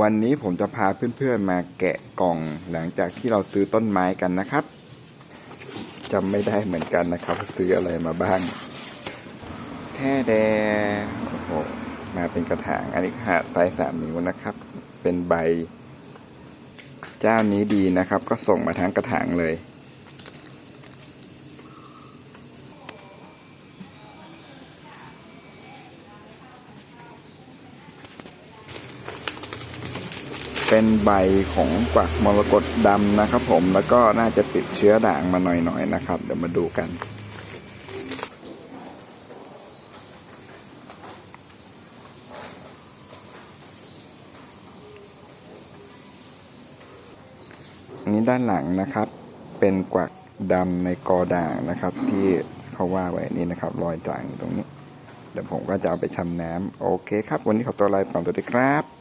วันนี้ผมจะพาเพื่อนๆมาแกะกล่องหลังจากที่เราซื้อต้นไม้กันนะครับจำไม่ได้เหมือนกันนะครับ ซื้ออะไรมาบ้างแท่แดโอ้โหมาเป็นกระถาง อันนี้หาดไซส์สามนิ้วนะครับ เป็นใบ เจ้านี้ดีนะครับ ก็ส่งมาทั้งกระถางเลย เป็นใบของกวักมรกตดำนะครับ ผมแล้วก็น่าจะติดเชื้อด่างมาหน่อยๆนะครับ เดี๋ยวมาดูกันนี้ด้านหลังนะครับ เป็นกวักดำในกอด่างนะครับ ที่เขาว่าไว้นี่นะครับ รอยด่างตรงนี้ เดี๋ยวผมก็จะเอาไปชำน้ำโอเคครับ วันนี้ขอตัวลาไปก่อนสวัสดีครับ